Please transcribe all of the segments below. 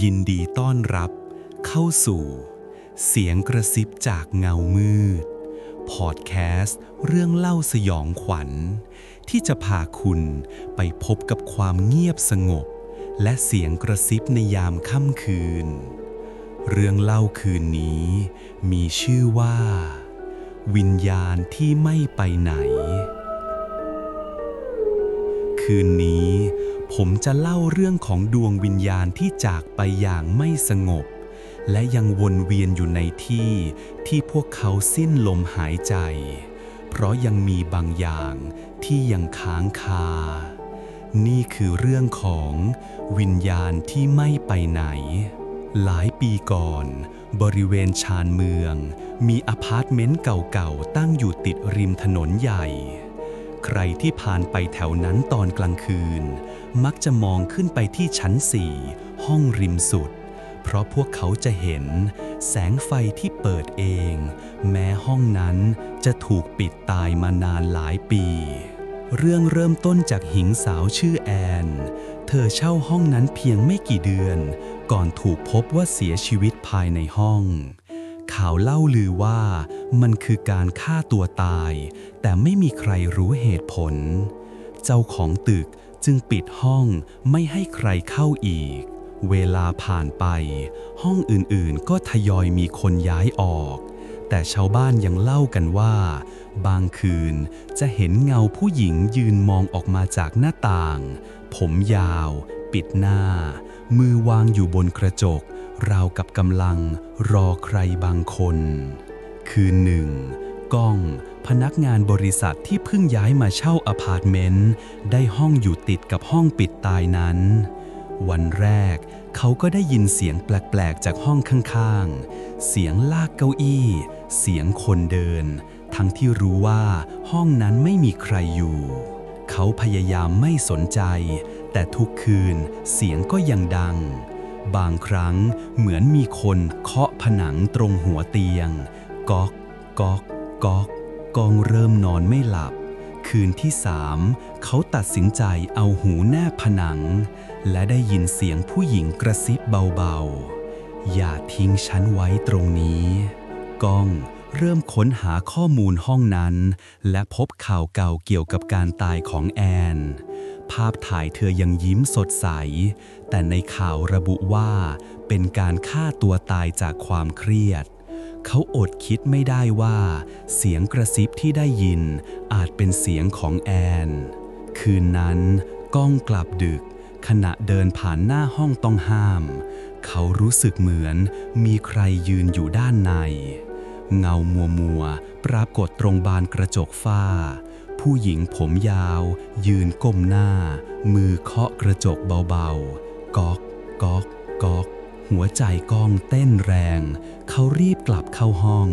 ยินดีต้อนรับเข้าสู่ เสียงกระซิบจากเงามืด พอดแคสต์เรื่องเล่าสยองขวัญ ที่จะพาคุณไปพบกับความเงียบสงบ และเสียงกระซิบในยามค่ำคืน เรื่องเล่าคืนนี้ มีชื่อว่า วิญญาณที่ไม่ไปไหน คืนนี้ ผมจะเล่าเรื่องของดวงวิญญาณที่จากไปอย่างไม่สงบ และยังวนเวียนอยู่ในที่ที่พวกเขาสิ้นลมหายใจ เพราะยังมีบางอย่างที่ยังค้างคา นี่คือเรื่องของวิญญาณที่ไม่ไปไหน หลายปีก่อน บริเวณชานเมือง มีอพาร์ตเมนต์เก่าๆตั้งอยู่ติดริมถนนใหญ่ ใครที่ผ่านไปแถวนั้นตอนกลางคืน มักจะมองขึ้นไปที่ชั้นสี่ห้องริมสุด เพราะพวกเขาจะเห็น แสงไฟที่เปิดเอง แม้ห้องนั้นจะถูกปิดตายมานานหลายปี เรื่องเริ่มต้นจากหญิงสาวชื่อแอน เธอเช่าห้องนั้นเพียงไม่กี่เดือน ก่อนถูกพบว่าเสียชีวิตภายในห้อง ข่าวเล่าลือว่ามันคือการฆ่าตัวตาย แต่ไม่มีใครรู้เหตุผล เจ้าของตึกจึงปิดห้องไม่ให้ใครเข้าอีก เวลาผ่านไป ห้องอื่นๆก็ทยอยมีคนย้ายออก แต่ชาวบ้านยังเล่ากันว่า บางคืนจะเห็นเงาผู้หญิงยืนมองออกมาจากหน้าต่าง ผมยาว ปิดหน้า มือวางอยู่บนกระจก ราวกับกำลังรอใครบางคน คืนหนึ่งก้อง พนักงานบริษัทที่เพิ่งย้ายมาเช่าอพาร์ตเมนต์ได้ห้องอยู่ติดกับห้องปิดตายนั้น วันแรกเขาก็ได้ยินเสียงแปลกๆจากห้องข้างๆ เสียงลากเก้าอี้ เสียงคนเดิน ทั้งที่รู้ว่าห้องนั้นไม่มีใครอยู่ เขาพยายามไม่สนใจ แต่ทุกคืนเสียงก็ยังดัง บางครั้งเหมือนมีคนเคาะผนังตรงหัวเตียง ก๊อกก๊อกก๊อกกองเริ่มนอนไม่หลับ คืนที่สามเขาตัดสินใจเอาหูแนบผนัง และได้ยินเสียงผู้หญิงกระซิบเบาๆ อย่าทิ้งฉันไว้ตรงนี้ก้องเริ่มค้นหาข้อมูลห้องนั้น และพบข่าวเก่าเกี่ยวกับการตายของแอน ภาพถ่ายเธอยังยิ้มสดใส แต่ในข่าวระบุว่าเป็นการฆ่าตัวตายจากความเครียด เขาอดคิดไม่ได้ว่า เสียงกระซิบที่ได้ยินอาจเป็นเสียงของแอน คืนนั้นก้องกลับดึก ขณะเดินผ่านหน้าห้องต้องห้าม เขารู้สึกเหมือนมีใครยืนอยู่ด้านใน เงามัวมัวๆปรากฏตรงบานกระจกฝ้า ผู้หญิงผมยาว ยืนก้มหน้า มือเคาะกระจกเบาๆ ก๊อก ก๊อก ก๊อก หัวใจก้องเต้นแรง เขารีบกลับเข้าห้อง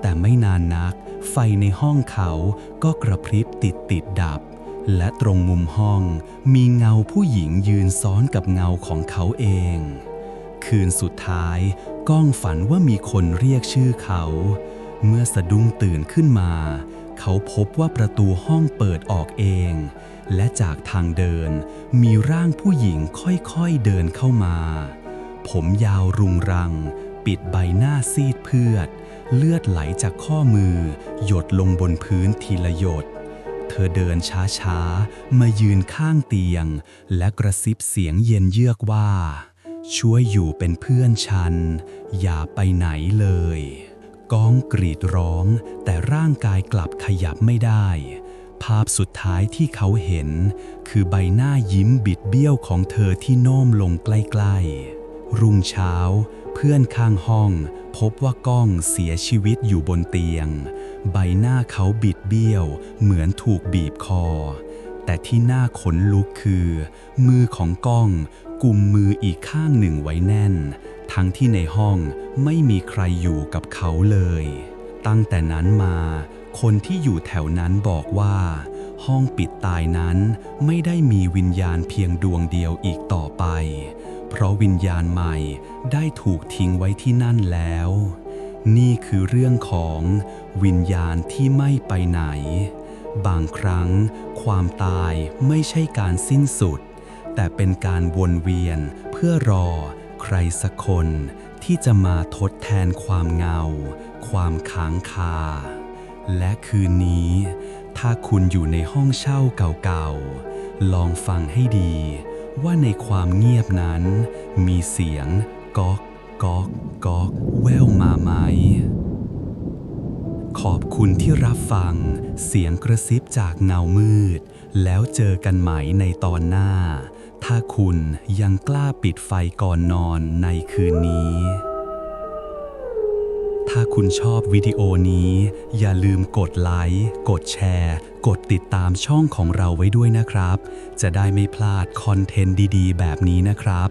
แต่ไม่นานนัก ไฟในห้องเขาก็กระพริบติดติดดับ และตรงมุมห้องมีเงาผู้หญิงยืนซ้อนกับเงาของเขาเอง คืนสุดท้าย ก้องฝันว่ามีคนเรียกชื่อเขา เมื่อสะดุ้งตื่นขึ้นมา เขาพบว่าประตูห้องเปิดออกเอง และจากทางเดินมีร่างผู้หญิงค่อยๆเดินเข้ามา ผมยาวรุงรัง ปิดใบหน้าซีดเพือด เลือดไหลจากข้อมือ หยดลงบนพื้นทีละหยด เธอเดินช้าๆ มายืนข้างเตียง และกระซิบเสียงเย็นเยือกว่า ช่วยอยู่เป็นเพื่อนฉัน อย่าไปไหนเลย ก้องกรีดร้อง แต่ร่างกายกลับขยับไม่ได้ ภาพสุดท้ายที่เขาเห็น คือใบหน้ายิ้มบิดเบี้ยวของเธอที่โน้มลงใกล้ๆ รุ่งเช้า เพื่อนข้างห้อง พบว่าก้องเสียชีวิตอยู่บนเตียง ใบหน้าเขาบิดเบี้ยว เหมือนถูกบีบคอ แต่ที่น่าขนลุกคือ มือของก้องกุมมืออีกข้างหนึ่งไว้แน่น ทั้งที่ในห้องไม่มีใครอยู่กับเขาเลย ตั้งแต่นั้นมา คนที่อยู่แถวนั้นบอกว่า ห้องปิดตายนั้นไม่ได้มีวิญญาณเพียงดวงเดียวอีกต่อไป เพราะวิญญาณใหม่ได้ถูกทิ้งไว้ที่นั่นแล้ว นี่คือเรื่องของวิญญาณที่ไม่ไปไหน บางครั้ง ความตายไม่ใช่การสิ้นสุด แต่เป็นการวนเวียนเพื่อรอ ใครสักคนที่จะมาทดแทนความเงา ความค้างคา และคืนนี้ ถ้าคุณอยู่ในห้องเช่าเก่าๆ ลองฟังให้ดี ว่าในความเงียบนั้น มีเสียงก๊อกก๊อกก๊อกแววมาไหม ขอบคุณที่รับฟัง เสียงกระซิบจากเงามืด แล้วเจอกันใหม่ในตอนหน้า ถ้าคุณยังกล้าปิดไฟก่อนนอนในคืนนี้ ถ้าคุณชอบวิดีโอนี้ อย่าลืมกดไลค์ กดแชร์ กดติดตามช่องของเราไว้ด้วยนะครับ จะได้ไม่พลาดคอนเทนต์ดีๆ แบบนี้นะครับ